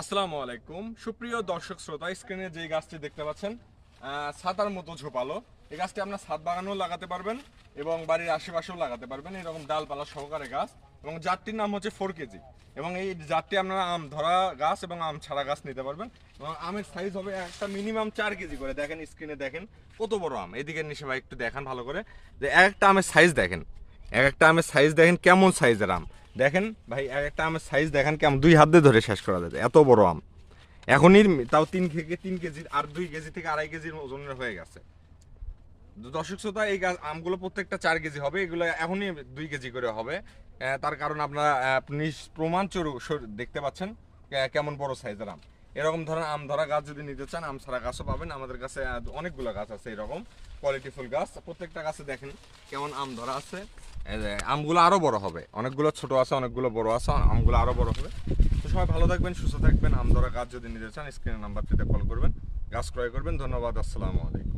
আসসালামু আলাইকুম। সুপ্রিয় দর্শক শ্রোতা, স্ক্রিনে যে গাছটি দেখতে পাচ্ছেন ছাতার মতো ঝোপালো। এই গাছটি আপনার ছাদ বাগানেও লাগাতে পারবেন এবং বাড়ির আশেপাশেও লাগাতে পারবেন। এরকম ডালপালা সহকারে গাছ এবং জাতটির নাম হচ্ছে ফোর কেজি। এবং এই জাতটি আপনারা আম ধরা গাছ এবং আম ছাড়া গাছ নিতে পারবেন। এবং আমের সাইজ হবে একটা মিনিমাম চার কেজি করে। দেখেন স্ক্রিনে দেখেন কত বড় আম। এদিকে নিশে ভাই একটু দেখান ভালো করে। যে এক একটা আমের সাইজ দেখেন। এক একটা আমের সাইজ দেখেন কেমন সাইজের আম। দেখেন, ভাই এক একটা আমের সাইজ দেখেন কেমন দুই হাত দিয়ে ধরে শেষ করা যায়। এত বড় আম। এখনই তাও তিন থেকে তিন কেজির আর দুই কেজি থেকে আড়াই কেজির ওজনের হয়ে গেছে। দর্শক শ্রোতা, এই গাছ আমগুলো প্রত্যেকটা চার কেজি হবে, এগুলো এখনই দুই কেজি করে হবে। তার কারণ আপনারা আপনি প্রমাণ চরু- দেখতে পাচ্ছেন কেমন বড় সাইজের আম। এরকম ধরেন আম ধরা গাছ যদি নিতে চান, আম ছাড়া গাছও পাবেন। আমাদের কাছে অনেকগুলো গাছ আছে এরকম কোয়ালিটিফুল গাছ। প্রত্যেকটা গাছে দেখেন কেমন আম ধরা আছে। আমগুলো আরও বড় হবে। অনেকগুলো ছোট আছে, অনেকগুলো বড় আছে, আমগুলো আরও বড় হবে। তো সবাই ভালো থাকবেন, সুস্থ থাকবেন। আম ধরা গাছ যদি নিতে চান, স্ক্রিনের নাম্বারটিতে কল করবেন, গাছ ক্রয় করবেন। ধন্যবাদ, আসসালামু আলাইকুম।